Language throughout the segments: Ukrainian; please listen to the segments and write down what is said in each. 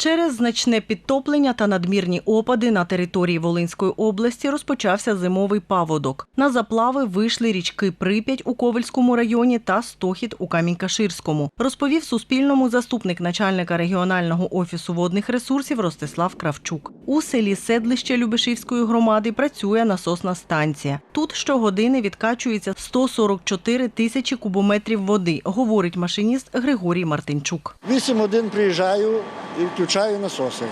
Через значне підтоплення та надмірні опади на території Волинської області розпочався зимовий паводок. На заплави вийшли річки Прип'ять у Ковельському районі та Стохід у Камінь-Каширському, розповів Суспільному заступник начальника регіонального офісу водних ресурсів Ростислав Кравчук. У селі Седлище Любешівської громади працює насосна станція. Тут щогодини відкачується 144 тисячі кубометрів води, говорить машиніст Григорій Мартинчук. 8 годин приїжджаю і включаю насоси,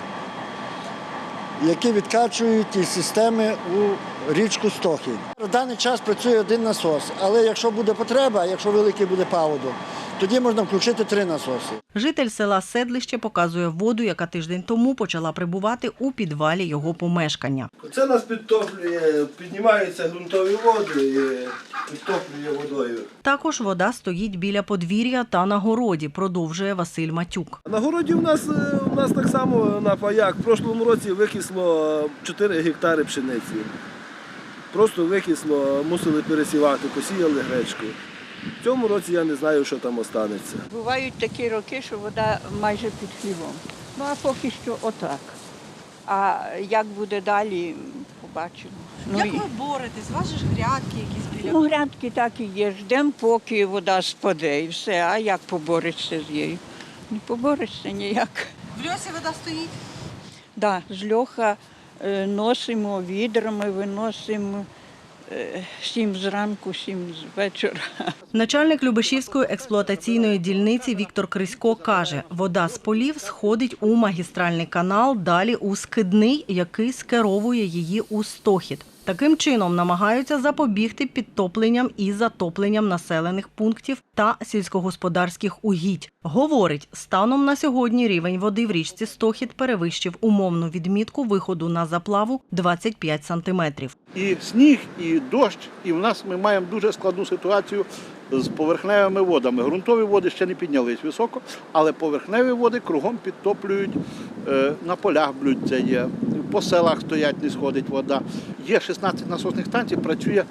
які відкачують із системи у річку Стохінь. На даний час працює один насос, але якщо буде потреба, якщо великий буде паводок, тоді можна включити три насоси. Житель села Седлище показує воду, яка тиждень тому почала прибувати у підвалі його помешкання. Це нас підтоплює, піднімаються ґрунтові води і підтоплює водою. Також вода стоїть біля подвір'я та на городі, продовжує Василь Матюк. На городі у нас, е, у нас так само на паях. В прошлому році викисло 4 гектари пшениці. Просто викисло, мусили пересівати, посіяли гречку. В цьому році я не знаю, що там останеться. Бувають такі роки, що вода майже під хлівом. Ну а поки що отак. А як буде далі, побачимо. Ну, і- боретесь? У вас ж грядки якісь ну грядки так і є. Ждемо, поки вода спаде і все. А як поборешся з нею? Не поборешся ніяк. В льосі вода стоїть. Да, з льоха е, носимо відрами, виносимо сім зранку, сім з вечора. Начальник Любешівської експлуатаційної дільниці Віктор Крисько каже, вода з полів сходить у магістральний канал, далі у скидний, який скеровує її у стохід. Таким чином намагаються запобігти підтопленням і затопленням населених пунктів та сільськогосподарських угідь. Говорить, станом на сьогодні рівень води в річці Стохід перевищив умовну відмітку виходу на заплаву 25 сантиметрів. і сніг, і дощ, і в нас ми маємо дуже складну ситуацію з поверхневими водами. Грунтові води ще не піднялись високо, але поверхневі води кругом підтоплюють е, на полях блюдця є, по селах стоять, не сходить вода. Є 16 насосних станцій, працює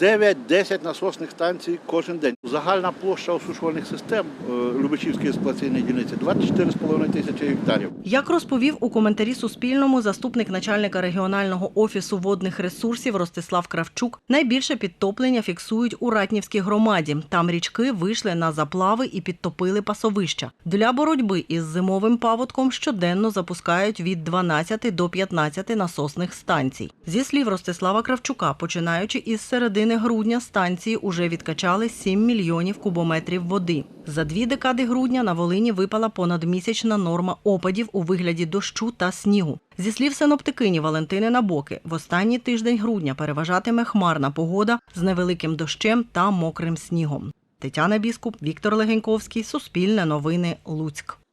9-10 насосних станцій кожен день. Загальна площа осушувальних систем е, Любичівської експлуатаційної дільниці 24,5 тисячі гектарів. Як розповів у коментарі Суспільному заступник начальника регіонального офісу водних ресурсів Ростислав Кравчук, найбільше підтоплення фіксують у Ратнівській громаді. Там річки вийшли на заплави і підтопили пасовища. Для боротьби із зимовим паводком щоденно запускають від 12 до 15 насосних станцій. Зі слів Ростислава Кравчука, починаючи із середини грудня, станції уже відкачали 7 мільйонів кубометрів води. За дві декади грудня на Волині випала понадмісячна норма опадів у вигляді дощу та снігу. Зі слів синоптикині Валентини Набоки, в останній тиждень грудня переважатиме хмарна погода з невеликим дощем та мокрим снігом. Тетяна Біскуп, Віктор Легеньковський, Суспільне новини, Луцьк.